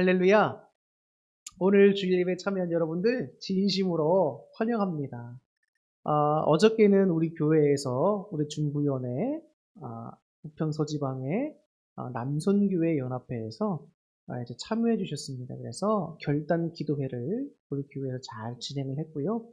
할렐루야. 오늘 주일 예배 참여한 여러분들 진심으로 환영합니다. 아, 어저께는 우리 교회에서 우리 중부연회 아, 부평서지방의 아, 남선교회 연합회에서 아, 이제 참여해 주셨습니다. 그래서 결단 기도회를 우리 교회에서 잘 진행을 했고요.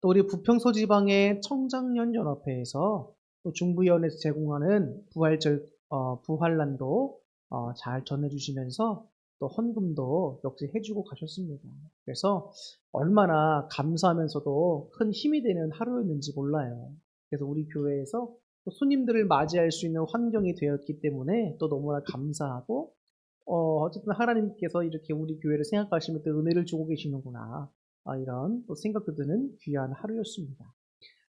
또 우리 부평서지방의 청장년 연합회에서 또 중부연에서 제공하는 부활절 어, 부활란도 어, 잘 전해주시면서 또 헌금도 역시 해주고 가셨습니다. 그래서 얼마나 감사하면서도 큰 힘이 되는 하루였는지 몰라요. 그래서 우리 교회에서 또 손님들을 맞이할 수 있는 환경이 되었기 때문에 또 너무나 감사하고 어, 어쨌든 하나님께서 이렇게 우리 교회를 생각하시면 또 은혜를 주고 계시는구나. 아, 이런 또 생각도 드는 귀한 하루였습니다.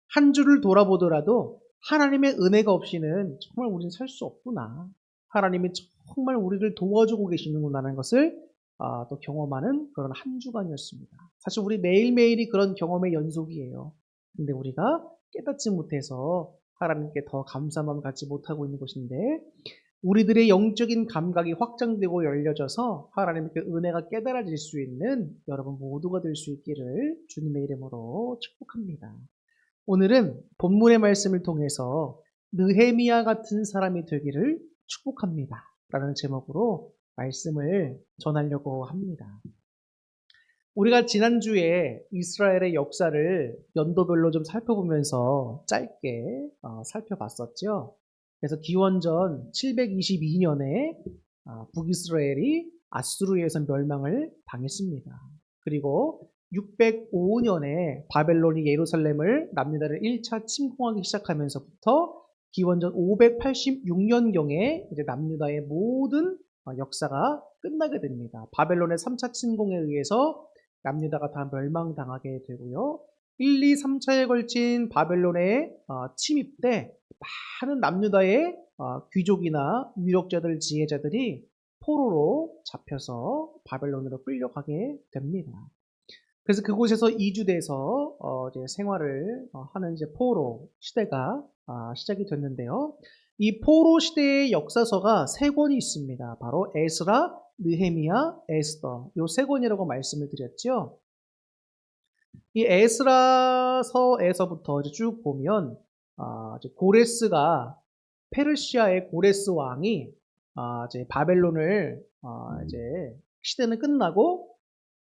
한 주를 돌아보더라도 하나님의 은혜가 없이는 정말 우리는 살 수 없구나. 하나님이 정말 우리를 도와주고 계시는구나라는 것을 아, 또 경험하는 그런 한 주간이었습니다. 사실 우리 매일매일이 그런 경험의 연속이에요. 근데 우리가 깨닫지 못해서 하나님께 더 마음 갖지 못하고 있는 것인데 우리들의 영적인 감각이 확장되고 열려져서 하나님께 은혜가 깨달아질 수 있는 여러분 모두가 될 수 있기를 주님의 이름으로 축복합니다. 오늘은 본문의 말씀을 통해서 느헤미야 같은 사람이 되기를 축복합니다. 라는 제목으로 말씀을 전하려고 합니다. 우리가 지난주에 이스라엘의 역사를 연도별로 좀 살펴보면서 짧게 어, 살펴봤었죠. 그래서 기원전 722년에 어, 북이스라엘이 아수르에서 멸망을 당했습니다. 그리고 605년에 바벨론이 예루살렘을 남유다를 1차 침공하기 시작하면서부터 기원전 586년경에 이제 남유다의 모든 어, 역사가 끝나게 됩니다. 바벨론의 3차 침공에 의해서 남유다가 다 멸망당하게 되고요. 1, 2, 3차에 걸친 바벨론의 어, 침입 때 많은 남유다의 어, 귀족이나 유력자들, 지혜자들이 포로로 잡혀서 바벨론으로 끌려가게 됩니다. 그래서 그곳에서 이주돼서 생활을 어, 하는 이제 포로 시대가 아, 시작이 됐는데요. 이 포로 시대의 역사서가 세 권이 있습니다. 바로 에스라, 느헤미야, 에스더 이세 권이라고 말씀을 드렸죠. 이 에스라서에서부터 쭉 보면 아, 고레스가 페르시아의 고레스 왕이 아, 이제 바벨론을 아, 이제 시대는 끝나고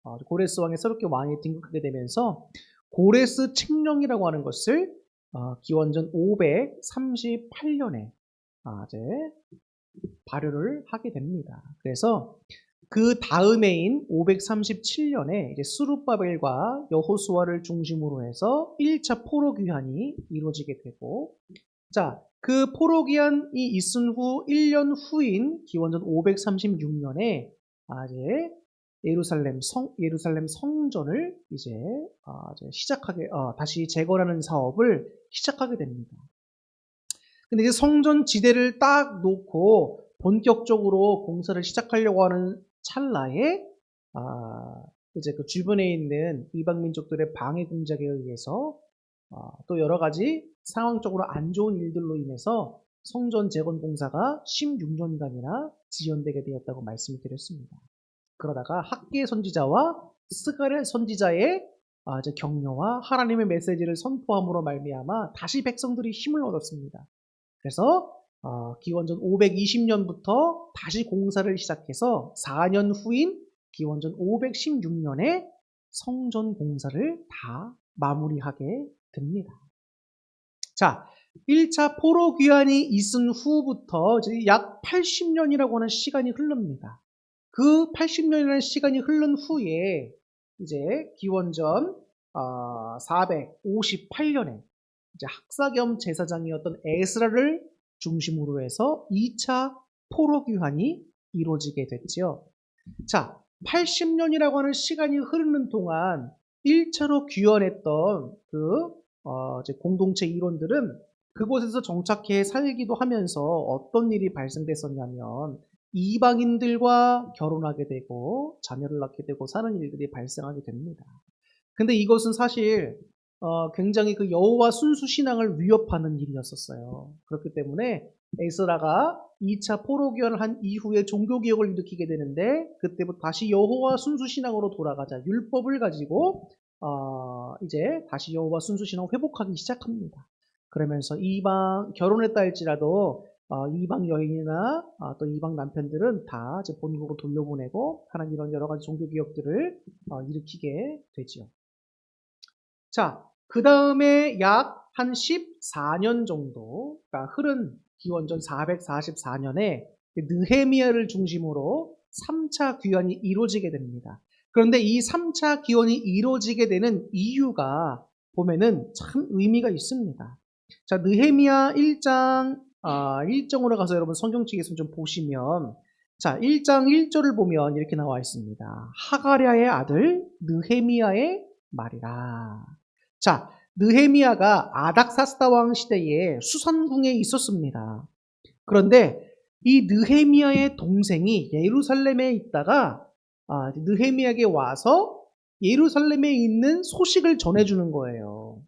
어, 고레스 왕이 새롭게 왕이 등극하게 되면서 고레스 칙령이라고 하는 것을 어, 기원전 538년에 아, 이제 발효를 하게 됩니다. 그래서 그 다음해인 537년에 이제 수르바벨과 여호수아를 중심으로 해서 1차 포로 귀환이 이루어지게 되고 자, 그 포로 귀환이 있은 후 1년 후인 기원전 536년에 아, 이제 예루살렘 성 예루살렘 성전을 이제, 어, 이제 시작하게 어, 다시 재건하는 사업을 시작하게 됩니다. 근데 이제 성전 지대를 딱 놓고 본격적으로 공사를 시작하려고 하는 찰나에 아, 이제 그 주변에 있는 이방 민족들의 방해 공작에 의해서 어, 또 여러 가지 상황적으로 안 좋은 일들로 인해서 성전 재건 공사가 16년간이나 지연되게 되었다고 말씀을 드렸습니다. 그러다가 학계 선지자와 스가랴 선지자의 아, 격려와 하나님의 메시지를 선포함으로 말미암아 다시 백성들이 힘을 얻었습니다. 그래서 어, 기원전 520년부터 다시 공사를 시작해서 4년 후인 기원전 516년에 성전 공사를 다 마무리하게 됩니다. 자, 1차 포로 귀환이 있은 후부터 약 80년이라고 하는 시간이 흐릅니다. 그 80년이라는 시간이 흐른 후에 이제 기원전 458년에 어, 이제 학사 겸 제사장이었던 에스라를 중심으로 해서 2차 포로 귀환이 이루어지게 됐지요. 자, 80년이라고 하는 시간이 흐르는 동안 1차로 귀환했던 그 어, 공동체 이론들은 그곳에서 정착해 살기도 하면서 어떤 일이 발생됐었냐면 이방인들과 결혼하게 되고 자녀를 낳게 되고 사는 일들이 발생하게 됩니다. 근데 이것은 사실 어, 굉장히 그 여호와 순수 신앙을 위협하는 일이었었어요. 그렇기 때문에 에스라가 2차 포로기원을 한 이후에 종교개혁을 일으키게 되는데 그때부터 다시 여호와 순수 신앙으로 돌아가자 율법을 가지고 어, 이제 다시 여호와 순수 신앙을 회복하기 시작합니다. 그러면서 이방 결혼했다 할지라도 어, 이방 여인이나 어, 또 이방 남편들은 다 이제 본국으로 돌려보내고 하는 이런 여러 가지 종교 개혁들을 어, 일으키게 되지요. 자, 그 다음에 약 한 14년 정도가 흐른 기원전 444년에 느헤미야를 중심으로 3차 귀환이 이루어지게 됩니다. 그런데 이 3차 기원이 이루어지게 되는 이유가 보면은 참 의미가 있습니다. 자, 느헤미야 1장 아, 1정으로 가서 여러분 성경책에서 좀 보시면 자, 1장 1절을 보면 이렇게 나와 있습니다. 하가랴의 아들 느헤미야의 말이라. 자, 느헤미야가 아닥사스다 왕 시대에 수산궁에 있었습니다. 그런데 이 느헤미야의 동생이 예루살렘에 있다가 아, 느헤미야에게 와서 예루살렘에 있는 소식을 전해주는 거예요.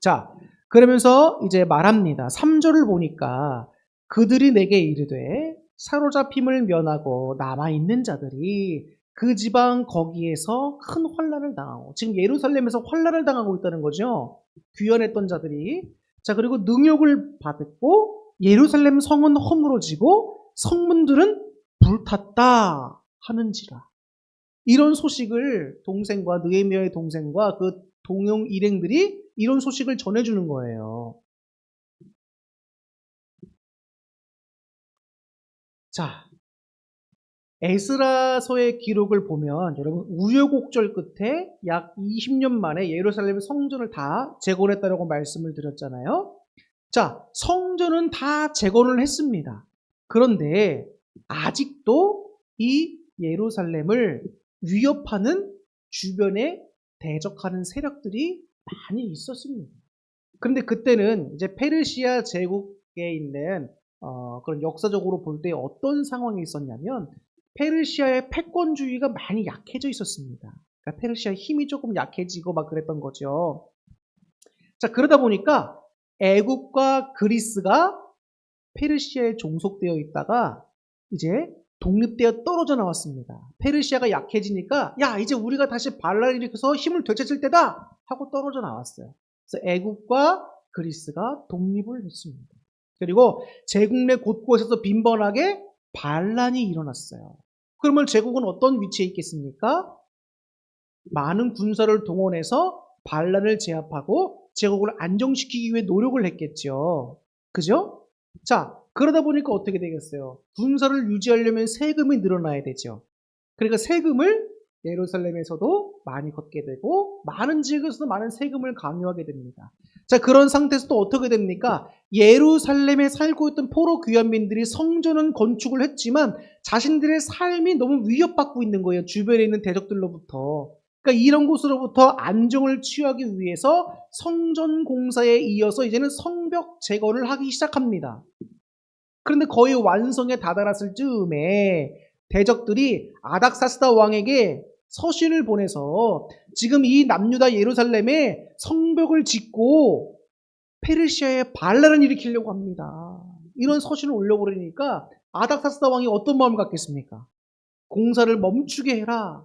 자, 그러면서 이제 말합니다. 3절을 보니까 그들이 내게 이르되 사로잡힘을 면하고 남아있는 자들이 그 지방 거기에서 큰 환란을 당하고 지금 예루살렘에서 환란을 당하고 있다는 거죠. 귀환했던 자들이 자 그리고 능욕을 받았고 예루살렘 성은 허물어지고 성문들은 불탔다 하는지라 이런 소식을 동생과 느헤미야의 동생과 그 동용 일행들이 이런 소식을 전해주는 거예요. 자, 에스라서의 기록을 보면 여러분 우여곡절 끝에 약 20년 만에 예루살렘 성전을 다 재건했다라고 말씀을 드렸잖아요. 자, 성전은 다 재건을 했습니다. 그런데 아직도 이 예루살렘을 위협하는 주변에 대적하는 세력들이 많이 있었습니다. 그런데 그때는 이제 페르시아 제국에 있는 어, 그런 역사적으로 볼 때 어떤 상황이 있었냐면 페르시아의 패권주의가 많이 약해져 있었습니다. 그러니까 페르시아의 힘이 조금 약해지고 막 그랬던 거죠. 자 그러다 보니까 애국과 그리스가 페르시아에 종속되어 있다가 이제 독립되어 떨어져 나왔습니다. 페르시아가 약해지니까 야 이제 우리가 다시 반란을 일으켜서 힘을 되찾을 때다 하고 떨어져 나왔어요. 그래서 애국과 그리스가 독립을 했습니다. 그리고 제국 내 곳곳에서 빈번하게 반란이 일어났어요. 그러면 제국은 어떤 위치에 있겠습니까? 많은 군사를 동원해서 반란을 제압하고 제국을 안정시키기 위해 노력을 했겠죠. 그죠? 자, 그러다 보니까 어떻게 되겠어요? 군사를 유지하려면 세금이 늘어나야 되죠. 그러니까 세금을 예루살렘에서도 많이 걷게 되고 많은 지역에서도 많은 세금을 강요하게 됩니다. 자 그런 상태에서 또 어떻게 됩니까? 예루살렘에 살고 있던 포로 귀환민들이 성전은 건축을 했지만 자신들의 삶이 너무 위협받고 있는 거예요. 주변에 있는 대적들로부터. 그러니까 이런 곳으로부터 안정을 취하기 위해서 성전 공사에 이어서 이제는 성벽 재건을 하기 시작합니다. 그런데 거의 완성에 다다랐을 즈음에 대적들이 아닥사스다 왕에게 서신을 보내서 지금 이 남유다 예루살렘에 성벽을 짓고 페르시아에 반란을 일으키려고 합니다. 이런 서신을 올려버리니까 아닥사스다 왕이 어떤 마음을 갖겠습니까? 공사를 멈추게 해라.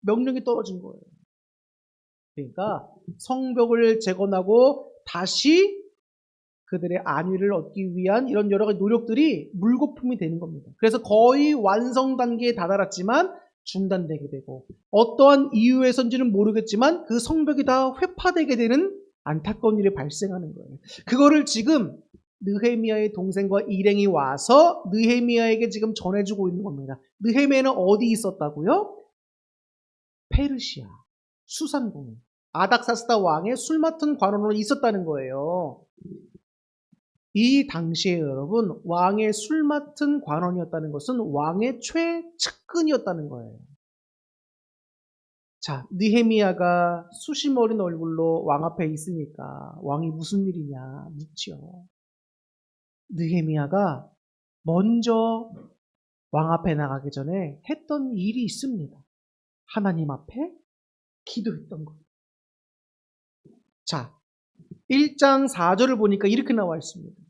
명령이 떨어진 거예요. 그러니까 성벽을 재건하고 다시 그들의 안위를 얻기 위한 이런 여러 가지 노력들이 물거품이 되는 겁니다. 그래서 거의 완성 단계에 다다랐지만 중단되게 되고 어떠한 이유에선지는 모르겠지만 그 성벽이 다 회파되게 되는 안타까운 일이 발생하는 거예요. 그거를 지금 느헤미야의 동생과 일행이 와서 느헤미야에게 지금 전해주고 있는 겁니다. 느헤미야는 어디 있었다고요? 페르시아 수산궁 아닥사스다 왕의 술 맡은 관원으로 있었다는 거예요. 이 당시에 여러분 왕의 술 맡은 관원이었다는 것은 왕의 최측근이었다는 거예요. 자, 느헤미야가 수심 어린 얼굴로 왕 앞에 있으니까 왕이 무슨 일이냐 묻지요. 느헤미야가 먼저 왕 앞에 나가기 전에 했던 일이 있습니다. 하나님 앞에 기도했던 것. 자, 1장 4절을 보니까 이렇게 나와 있습니다.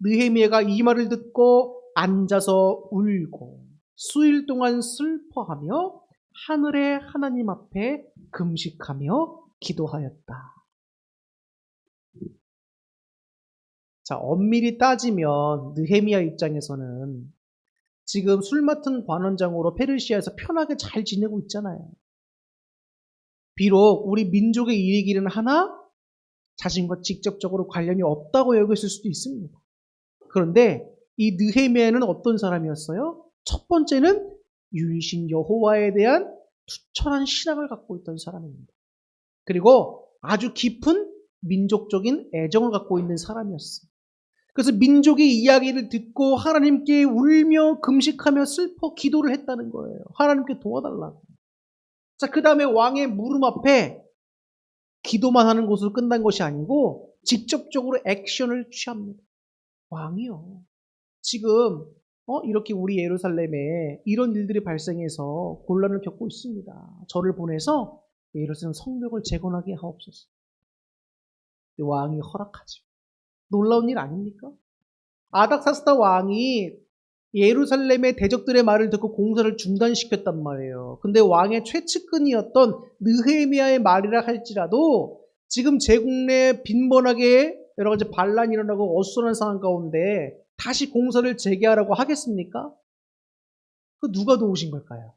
느헤미야가 이 말을 듣고 앉아서 울고 수일 동안 슬퍼하며 하늘의 하나님 앞에 금식하며 기도하였다. 자, 엄밀히 따지면 느헤미야 입장에서는 지금 술 맡은 관원장으로 페르시아에서 편하게 잘 지내고 있잖아요. 비록 우리 민족의 이익이는 하나 자신과 직접적으로 관련이 없다고 여겼을 수도 있습니다. 그런데 이 느헤미야는 어떤 사람이었어요? 첫 번째는 유일신 여호와에 대한 투철한 신앙을 갖고 있던 사람입니다. 그리고 아주 깊은 민족적인 애정을 갖고 있는 사람이었어요. 그래서 민족의 이야기를 듣고 하나님께 울며 금식하며 슬퍼 기도를 했다는 거예요. 하나님께 도와달라고. 자, 그 다음에 왕의 무릎 앞에 기도만 하는 것으로 끝난 것이 아니고 직접적으로 액션을 취합니다. 왕이요. 지금 어, 이렇게 우리 예루살렘에 이런 일들이 발생해서 곤란을 겪고 있습니다. 저를 보내서 예루살렘 성벽을 재건하게 하옵소서. 왕이 허락하죠. 놀라운 일 아닙니까? 아닥사스다 왕이 예루살렘의 대적들의 말을 듣고 공사를 중단시켰단 말이에요. 근데 왕의 최측근이었던 느헤미야의 말이라 할지라도 지금 제국 내 빈번하게 여러 가지 반란이 일어나고 어수선한 상황 가운데 다시 공사를 재개하라고 하겠습니까? 그 누가 도우신 걸까요?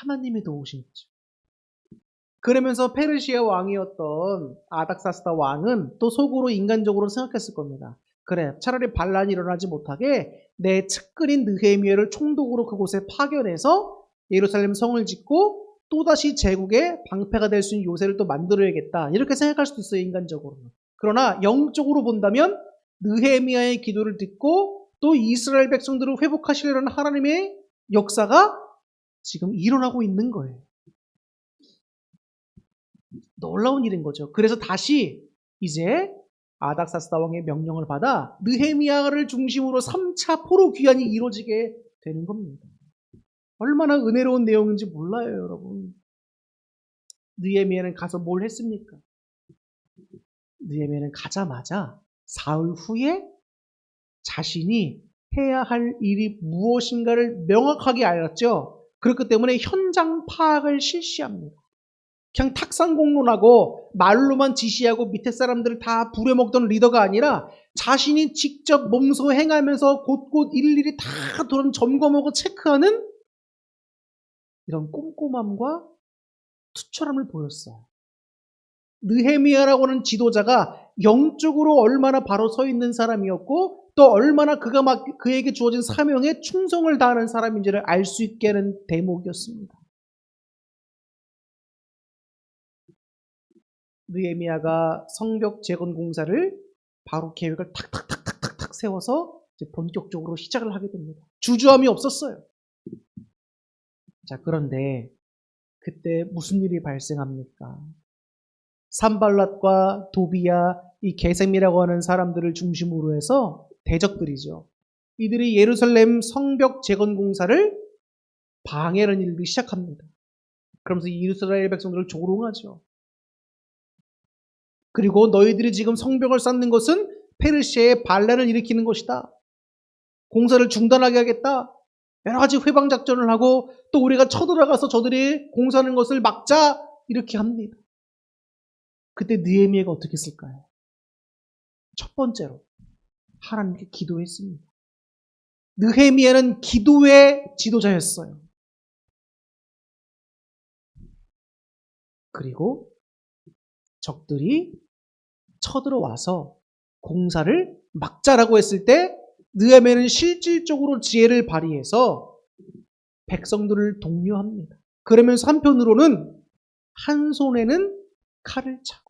하나님이 도우신 거죠. 그러면서 페르시아 왕이었던 아닥사스다 왕은 또 속으로 인간적으로 생각했을 겁니다. 그래, 차라리 반란이 일어나지 못하게 내 측근인 느헤미야를 총독으로 그곳에 파견해서 예루살렘 성을 짓고 또다시 제국의 방패가 될 수 있는 요새를 또 만들어야겠다. 이렇게 생각할 수도 있어요, 인간적으로. 그러나 영적으로 본다면 느헤미야의 기도를 듣고 또 이스라엘 백성들을 회복하시려는 하나님의 역사가 지금 일어나고 있는 거예요. 놀라운 일인 거죠. 그래서 다시 이제 아닥사스다 왕의 명령을 받아 느헤미야를 중심으로 3차 포로 귀환이 이루어지게 되는 겁니다. 얼마나 은혜로운 내용인지 몰라요, 여러분. 느헤미야는 가서 뭘 했습니까? 느헤미야는 가자마자 사흘 후에 자신이 해야 할 일이 무엇인가를 명확하게 알았죠. 그렇기 때문에 현장 파악을 실시합니다. 그냥 탁상공론하고 말로만 지시하고 밑에 사람들을 다 부려먹던 리더가 아니라 자신이 직접 몸소 행하면서 곳곳 일일이 다 돌아 점검하고 체크하는 이런 꼼꼼함과 투철함을 보였어요. 느헤미야라고 하는 지도자가 영적으로 얼마나 바로 서 있는 사람이었고 또 얼마나 그가 막 그에게 주어진 사명에 충성을 다하는 사람인지를 알 수 있게 하는 대목이었습니다. 느헤미야가 성벽 재건 공사를 바로 계획을 탁탁탁탁탁탁 세워서 본격적으로 시작을 하게 됩니다. 주저함이 없었어요. 자, 그런데 그때 무슨 일이 발생합니까? 산발랏과 도비야, 이 게셈이라고 하는 사람들을 중심으로 해서 대적들이죠. 이들이 예루살렘 성벽 재건 공사를 방해하는 일들이 시작합니다. 그러면서 이스라엘 백성들을 조롱하죠. 그리고 너희들이 지금 성벽을 쌓는 것은 페르시아의 반란을 일으키는 것이다. 공사를 중단하게 하겠다. 여러 가지 회방 작전을 하고 또 우리가 쳐들어가서 저들이 공사하는 것을 막자 이렇게 합니다. 그때 느헤미야가 어떻게 했을까요? 첫 번째로 하나님께 기도했습니다. 느헤미야는 기도의 지도자였어요. 그리고 적들이 쳐들어와서 공사를 막자라고 했을 때 느헤미야는 실질적으로 지혜를 발휘해서 백성들을 독려합니다. 그러면서 한편으로는 한 손에는 칼을 차고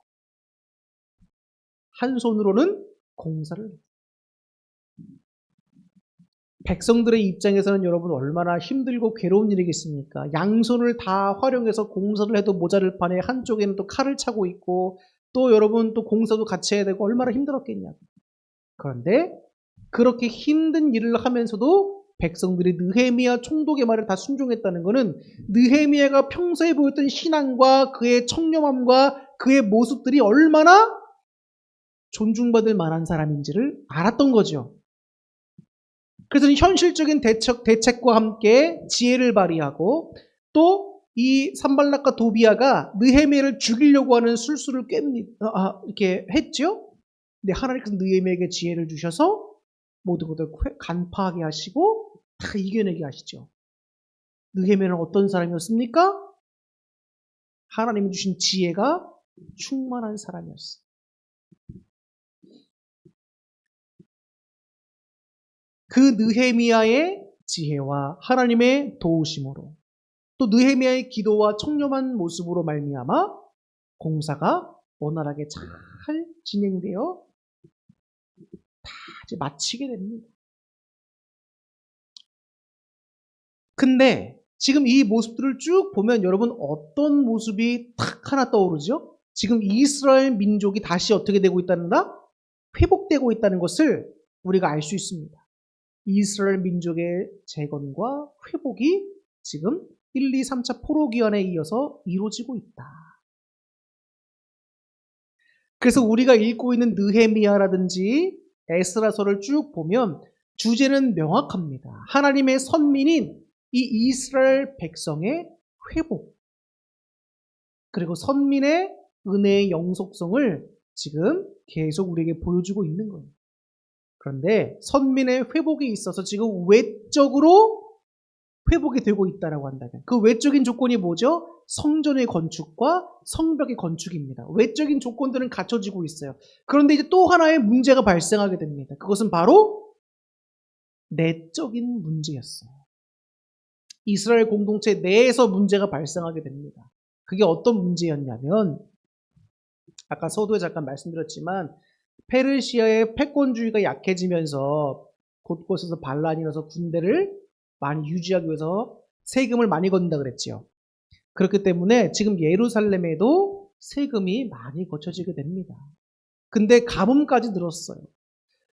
한 손으로는 공사를 백성들의 입장에서는 여러분 얼마나 힘들고 괴로운 일이겠습니까? 양손을 다 활용해서 공사를 해도 모자를 판에 한쪽에는 또 칼을 차고 있고 또 여러분 또 공사도 같이 해야 되고 얼마나 힘들었겠냐고. 그런데 그렇게 힘든 일을 하면서도 백성들이 느헤미야 총독의 말을 다 순종했다는 것은 느헤미야가 평소에 보였던 신앙과 그의 청렴함과 그의 모습들이 얼마나 존중받을 만한 사람인지를 알았던 거죠. 그래서 현실적인 대책, 대책과 함께 지혜를 발휘하고 또 이 산발락과 도비아가 느헤미야를 죽이려고 하는 술수를 꿰니다. 아, 이렇게 했죠. 근데 하나님께서 느헤미야에게 지혜를 주셔서 모든 것을 간파하게 하시고 다 이겨내게 하시죠. 느헤미야는 어떤 사람이었습니까? 하나님이 주신 지혜가 충만한 사람이었어요. 그 느헤미야의 지혜와 하나님의 도우심으로 또 느헤미야의 기도와 청렴한 모습으로 말미암아 공사가 원활하게 잘 진행되어 다 이제 마치게 됩니다. 근데 지금 이 모습들을 쭉 보면 여러분 어떤 모습이 탁 하나 떠오르죠? 지금 이스라엘 민족이 다시 어떻게 되고 있다는가? 회복되고 있다는 것을 우리가 알 수 있습니다. 이스라엘 민족의 재건과 회복이 지금 1, 2, 3차 포로기원에 이어서 이루어지고 있다. 그래서 우리가 읽고 있는 느헤미야라든지 에스라서를 쭉 보면 주제는 명확합니다. 하나님의 선민인 이 이스라엘 백성의 회복 그리고 선민의 은혜의 영속성을 지금 계속 우리에게 보여주고 있는 거예요. 그런데 선민의 회복에 있어서 지금 외적으로 회복이 되고 있다라고 한다면 그 외적인 조건이 뭐죠? 성전의 건축과 성벽의 건축입니다. 외적인 조건들은 갖춰지고 있어요. 그런데 이제 또 하나의 문제가 발생하게 됩니다. 그것은 바로 내적인 문제였어요. 이스라엘 공동체 내에서 문제가 발생하게 됩니다. 그게 어떤 문제였냐면 아까 서두에 잠깐 말씀드렸지만 페르시아의 패권주의가 약해지면서 곳곳에서 반란이 일어서 군대를 많이 유지하기 위해서 세금을 많이 걷는다 그랬지요. 그렇기 때문에 지금 예루살렘에도 세금이 많이 거쳐지게 됩니다. 근데 가뭄까지 들었어요.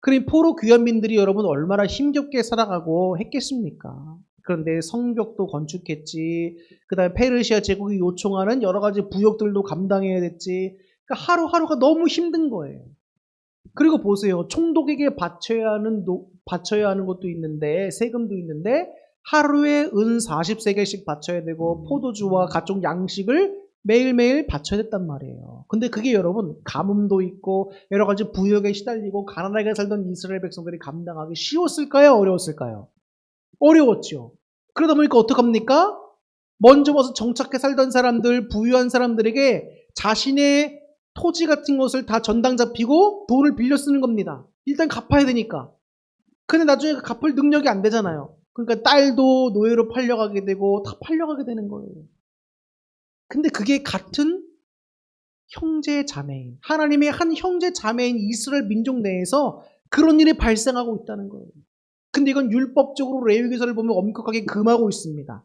그럼 포로 귀환민들이 여러분 얼마나 힘겹게 살아가고 했겠습니까? 그런데 성벽도 건축했지. 그 다음에 페르시아 제국이 요청하는 여러 가지 부역들도 감당해야 됐지. 그러니까 하루하루가 너무 힘든 거예요. 그리고 보세요. 총독에게 바쳐야 하는, 바쳐야 하는 것도 있는데, 세금도 있는데, 하루에 은 40세계씩 바쳐야 되고, 포도주와 각종 양식을 매일매일 바쳐야 됐단 말이에요. 근데 그게 여러분, 가뭄도 있고, 여러 가지 부역에 시달리고, 가난하게 살던 이스라엘 백성들이 감당하기 쉬웠을까요? 어려웠을까요? 어려웠죠. 그러다 보니까 어떡합니까? 먼저 와서 정착해 살던 사람들, 부유한 사람들에게 자신의 토지 같은 것을 다 전당 잡히고 돈을 빌려 쓰는 겁니다. 일단 갚아야 되니까. 근데 나중에 갚을 능력이 안 되잖아요. 그러니까 딸도 노예로 팔려가게 되고 다 팔려가게 되는 거예요. 근데 그게 같은 형제 자매인, 하나님의 한 형제 자매인 이스라엘 민족 내에서 그런 일이 발생하고 있다는 거예요. 근데 이건 율법적으로 레위기서를 보면 엄격하게 금하고 있습니다.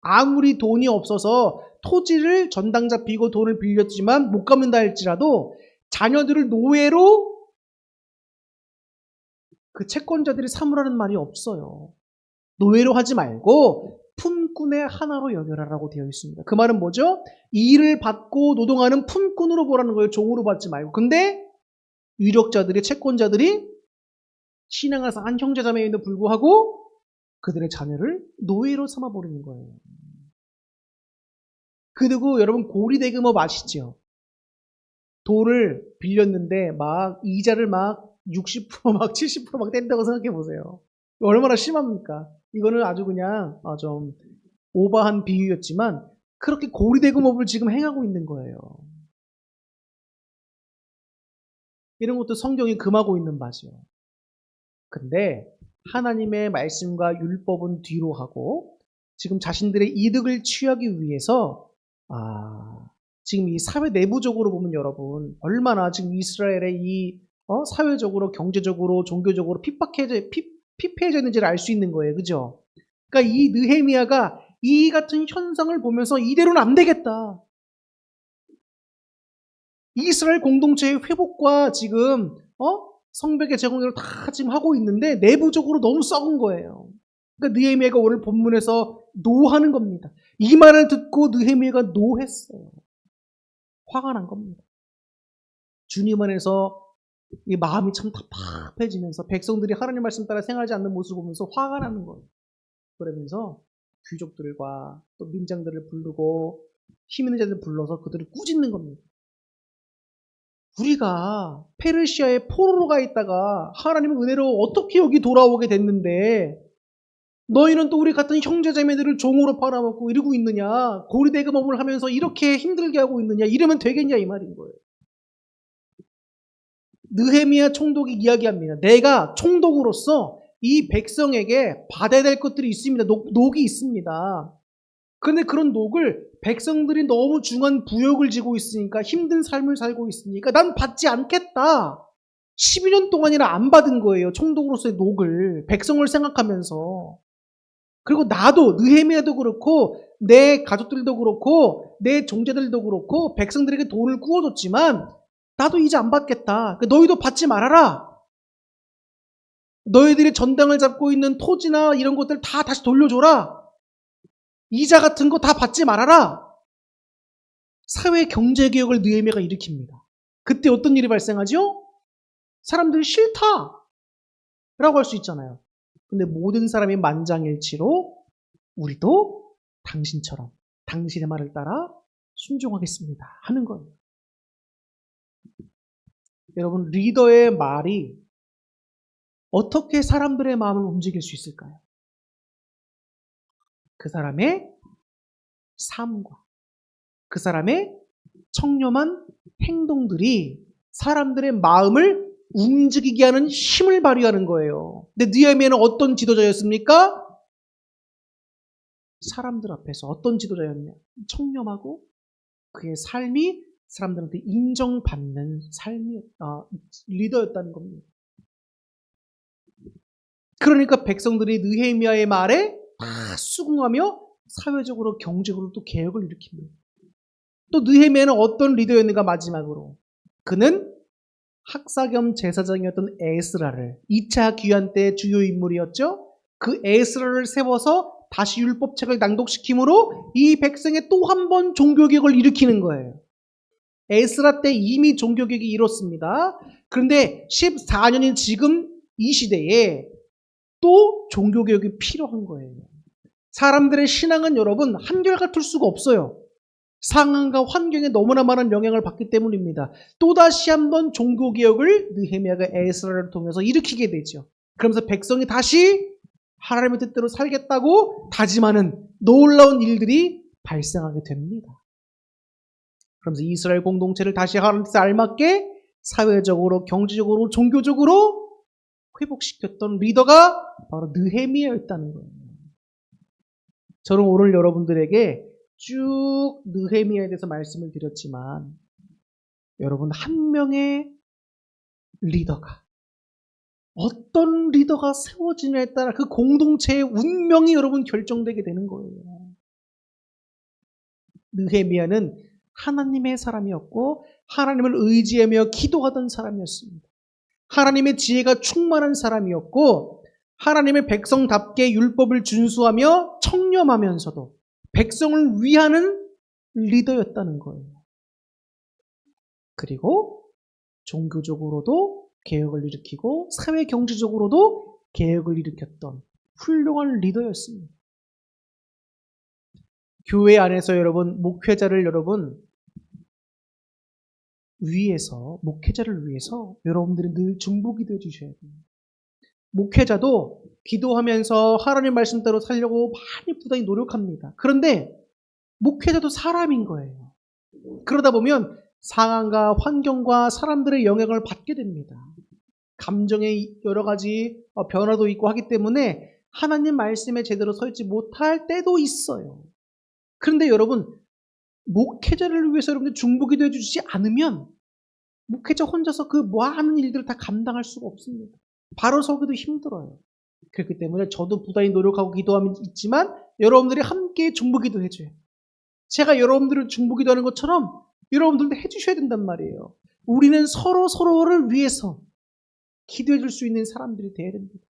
아무리 돈이 없어서 토지를 전당 잡히고 돈을 빌렸지만 못 갚는다 할지라도 자녀들을 노예로 그 채권자들이 삼으라는 말이 없어요. 노예로 하지 말고 품꾼의 하나로 여겨라라고 되어 있습니다. 그 말은 뭐죠? 일을 받고 노동하는 품꾼으로 보라는 거예요. 종으로 받지 말고. 근데 유력자들이 채권자들이 신앙에서 한 형제자매임에도 불구하고 그들의 자녀를 노예로 삼아버리는 거예요. 그리고 여러분 고리대금업 아시죠? 돈을 빌렸는데 막 이자를 막 60%막 70%막 뗀다고 생각해 보세요. 얼마나 심합니까? 이거는 아주 그냥 어, 좀 오버한 비유였지만 그렇게 고리대금업을 지금 행하고 있는 거예요. 이런 것도 성경이 금하고 있는 바죠. 근데 하나님의 말씀과 율법은 뒤로 하고 지금 자신들의 이득을 취하기 위해서 아, 지금 이 사회 내부적으로 보면 여러분 얼마나 지금 이스라엘의 이 어? 사회적으로 경제적으로 종교적으로 핍박해져 핍, 피폐해져 있는지를 알 수 있는 거예요. 그죠? 그러니까 이 느헤미야가 이 같은 현상을 보면서 이대로는 안 되겠다. 이스라엘 공동체의 회복과 지금 어? 성벽의 제공을 다 지금 하고 있는데 내부적으로 너무 썩은 거예요. 그러니까 느헤미야가 오늘 본문에서 노하는 겁니다. 이 말을 듣고 느헤미야가 노했어요. 화가 난 겁니다. 주님 안에서 이 마음이 참 답답해지면서 백성들이 하나님 말씀 따라 생활하지 않는 모습을 보면서 화가 나는 거예요. 그러면서 귀족들과 또 민장들을 부르고 힘 있는 자들을 불러서 그들을 꾸짖는 겁니다. 우리가 페르시아의 포로로 가 있다가 하나님의 은혜로 어떻게 여기 돌아오게 됐는데 너희는 또 우리 같은 형제 자매들을 종으로 팔아먹고 이러고 있느냐 고리대금업을 하면서 이렇게 힘들게 하고 있느냐 이러면 되겠냐 이 말인 거예요. 느헤미야 총독이 이야기합니다. 내가 총독으로서 이 백성에게 받아야 될 것들이 있습니다. 녹, 녹이 있습니다. 그런데 그런 녹을 백성들이 너무 중한 부역을 지고 있으니까 힘든 삶을 살고 있으니까 난 받지 않겠다. 12년 동안이나 안 받은 거예요. 총독으로서의 녹을 백성을 생각하면서. 그리고 나도 느헤미야도 그렇고 내 가족들도 그렇고 내 종자들도 그렇고 백성들에게 돈을 구워줬지만 나도 이제 안 받겠다. 그러니까 너희도 받지 말아라. 너희들이 전당을 잡고 있는 토지나 이런 것들 다 다시 돌려줘라. 이자 같은 거 다 받지 말아라. 사회 경제 개혁을 느헤미야가 일으킵니다. 그때 어떤 일이 발생하죠? 사람들이 싫다. 라고 할 수 있잖아요. 근데 모든 사람이 만장일치로 우리도 당신처럼 당신의 말을 따라 순종하겠습니다. 하는 거예요. 여러분, 리더의 말이 어떻게 사람들의 마음을 움직일 수 있을까요? 그 사람의 삶과 그 사람의 청렴한 행동들이 사람들의 마음을 움직이게 하는 힘을 발휘하는 거예요. 근데 느헤미야는 어떤 지도자였습니까? 사람들 앞에서 어떤 지도자였냐? 청렴하고 그의 삶이 사람들한테 인정받는 삶이 아, 리더였다는 겁니다. 그러니까 백성들이 느헤미야의 말에 다 수긍하며 사회적으로 경제적으로 또 개혁을 일으킵니다. 또 느헤미야는 어떤 리더였는가 마지막으로 그는 학사 겸 제사장이었던 에스라를 2차 귀환 때 주요 인물이었죠. 그 에스라를 세워서 다시 율법책을 낭독시킴으로 이 백성의 또한 번 종교개혁을 일으키는 거예요. 에스라 때 이미 종교개혁이 이뤘습니다. 그런데 14년인 지금 이 시대에 또 종교개혁이 필요한 거예요. 사람들의 신앙은 여러분 한결같을 수가 없어요. 상황과 환경에 너무나 많은 영향을 받기 때문입니다. 또다시 한번 종교개혁을 느헤미야가 에스라를 통해서 일으키게 되죠. 그러면서 백성이 다시 하나님의 뜻대로 살겠다고 다짐하는 놀라운 일들이 발생하게 됩니다. 그러면서 이스라엘 공동체를 다시 하나님 뜻에 알맞게 사회적으로, 경제적으로, 종교적으로 회복시켰던 리더가 바로 느헤미야였다는 거예요. 저는 오늘 여러분들에게 쭉 느헤미야에 대해서 말씀을 드렸지만 여러분 한 명의 리더가 어떤 리더가 세워지냐에 따라 그 공동체의 운명이 여러분 결정되게 되는 거예요. 느헤미야는 하나님의 사람이었고 하나님을 의지하며 기도하던 사람이었습니다. 하나님의 지혜가 충만한 사람이었고 하나님의 백성답게 율법을 준수하며 청렴하면서도 백성을 위하는 리더였다는 거예요. 그리고 종교적으로도 개혁을 일으키고 사회 경제적으로도 개혁을 일으켰던 훌륭한 리더였습니다. 교회 안에서 여러분 목회자를 여러분 위해서 목회자를 위해서 여러분들이 늘 중보기도해 주셔야 돼요. 목회자도 기도하면서 하나님 말씀대로 살려고 많이 부단히 노력합니다. 그런데 목회자도 사람인 거예요. 그러다 보면 상황과 환경과 사람들의 영향을 받게 됩니다. 감정의 여러 가지 변화도 있고 하기 때문에 하나님 말씀에 제대로 서 있지 못할 때도 있어요. 그런데 여러분, 목회자를 위해서 여러분들 중보기도 해주지 않으면 목회자 혼자서 그 많은 일들을 다 감당할 수가 없습니다. 바로 서기도 힘들어요. 그렇기 때문에 저도 부단히 노력하고 기도하면 있지만 여러분들이 함께 중보기도 해줘요. 제가 여러분들을 중보기도 하는 것처럼 여러분들도 해주셔야 된단 말이에요. 우리는 서로 서로를 위해서 기도해 줄 수 있는 사람들이 되어야 됩니다.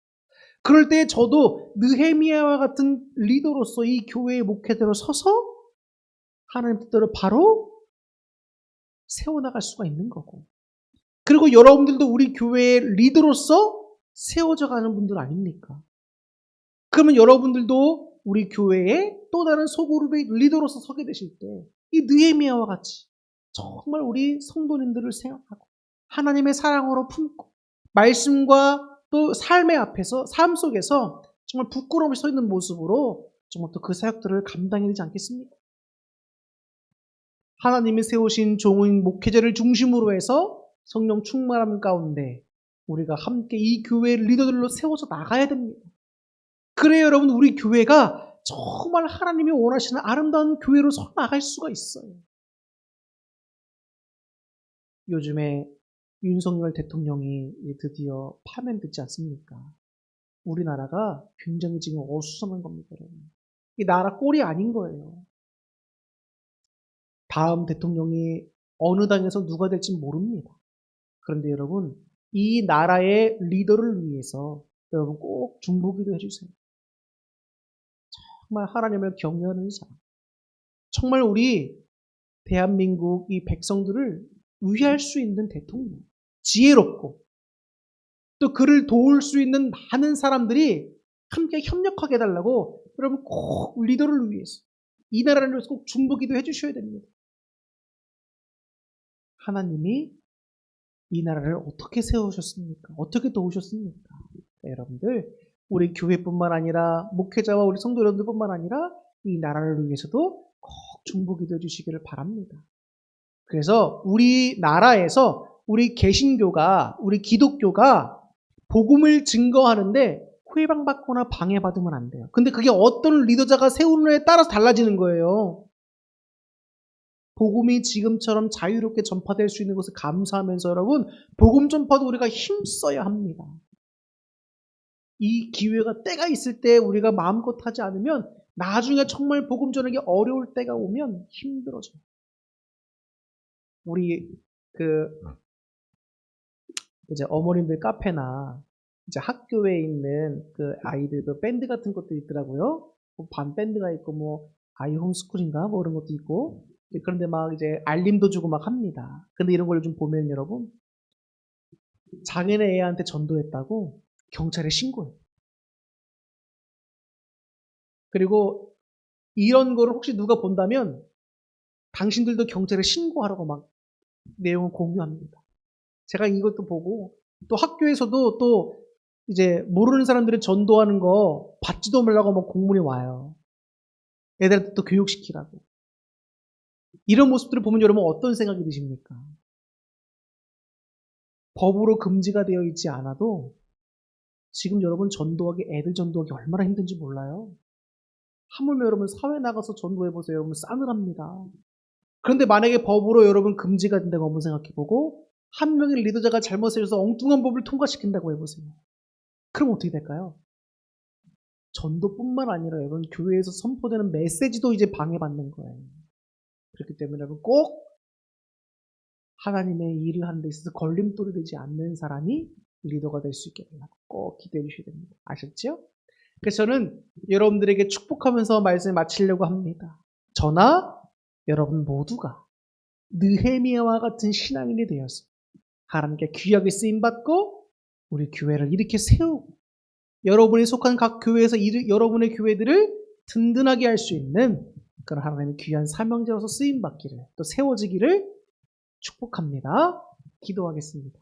그럴 때 저도 느헤미야와 같은 리더로서 이 교회의 목회대로 서서 하나님 뜻대로 바로 세워나갈 수가 있는 거고 그리고 여러분들도 우리 교회의 리더로서 세워져 가는 분들 아닙니까? 그러면 여러분들도 우리 교회의 또 다른 소그룹의 리더로서 서게 되실 때 이 느헤미야와 같이 정말 우리 성도님들을 생각하고 하나님의 사랑으로 품고 말씀과 또 삶의 앞에서 삶 속에서 정말 부끄러움이 서 있는 모습으로 정말 또 그 사역들을 감당해야 되지 않겠습니까? 하나님이 세우신 종인 목회자를 중심으로 해서 성령 충만함 가운데 우리가 함께 이 교회의 리더들로 세워져 나가야 됩니다. 그래야 여러분 우리 교회가 정말 하나님이 원하시는 아름다운 교회로 서 나갈 수가 있어요. 요즘에 윤석열 대통령이 드디어 파면됐지 않습니까? 우리나라가 굉장히 지금 어수선한 겁니다, 여러분. 이 나라 꼴이 아닌 거예요. 다음 대통령이 어느 당에서 누가 될지 모릅니다. 그런데 여러분, 이 나라의 리더를 위해서 여러분 꼭 중보기도 해주세요. 정말 하나님을 경외하는 사람. 정말 우리 대한민국 이 백성들을 위할 수 있는 대통령. 지혜롭고 또 그를 도울 수 있는 많은 사람들이 함께 협력하게 해달라고 여러분 꼭 리더를 위해서 이 나라를 위해서 꼭 중보기도 해주셔야 됩니다. 하나님이 이 나라를 어떻게 세우셨습니까? 어떻게 도우셨습니까? 네, 여러분들 우리 교회뿐만 아니라 목회자와 우리 성도 여러분들뿐만 아니라 이 나라를 위해서도 꼭 중보기도 해주시기를 바랍니다. 그래서 우리 나라에서 우리 개신교가 우리 기독교가 복음을 증거하는데 회방받거나 방해받으면 안 돼요. 근데 그게 어떤 리더자가 세우느냐에 따라서 달라지는 거예요. 복음이 지금처럼 자유롭게 전파될 수 있는 것을 감사하면서 여러분 복음 전파도 우리가 힘써야 합니다. 이 기회가 때가 있을 때 우리가 마음껏 하지 않으면 나중에 정말 복음 전하기 어려울 때가 오면 힘들어져요. 우리 그 이제 어머님들 카페나 이제 학교에 있는 그 아이들 그 밴드 같은 것도 있더라고요. 뭐반 밴드가 있고 뭐 아이 홈스쿨인가 뭐 그런 것도 있고 그런데 막 이제 알림도 주고 막 합니다. 근데 이런 걸좀 보면 여러분 장애인 애한테 전도했다고 경찰에 신고해. 그리고 이런 거를 혹시 누가 본다면 당신들도 경찰에 신고하라고 막 내용을 공유합니다. 제가 이것도 보고 또 학교에서도 또 이제 모르는 사람들이 전도하는 거 받지도 말라고 막 공문이 와요. 애들한테 또 교육시키라고. 이런 모습들을 보면 여러분 어떤 생각이 드십니까? 법으로 금지가 되어 있지 않아도 지금 여러분 전도하기, 애들 전도하기 얼마나 힘든지 몰라요? 하물며 여러분 사회 나가서 전도해보세요. 여러분 싸늘합니다. 그런데 만약에 법으로 여러분 금지가 된다고 한번 생각해보고 한 명의 리더자가 잘못을 해서 엉뚱한 법을 통과시킨다고 해보세요. 그럼 어떻게 될까요? 전도뿐만 아니라 여러분 교회에서 선포되는 메시지도 이제 방해받는 거예요. 그렇기 때문에 여러분 꼭 하나님의 일을 하는 데 있어서 걸림돌이 되지 않는 사람이 리더가 될 수 있게 꼭 기대해 주셔야 됩니다. 아셨죠? 그래서 저는 여러분들에게 축복하면서 말씀을 마치려고 합니다. 저나 여러분 모두가 느헤미야와 같은 신앙인이 되어서 하나님께 귀하게 쓰임받고 우리 교회를 이렇게 세우고 여러분이 속한 각 교회에서 여러분의 교회들을 든든하게 할 수 있는 그런 하나님의 귀한 사명자로서 쓰임받기를 또 세워지기를 축복합니다. 기도하겠습니다.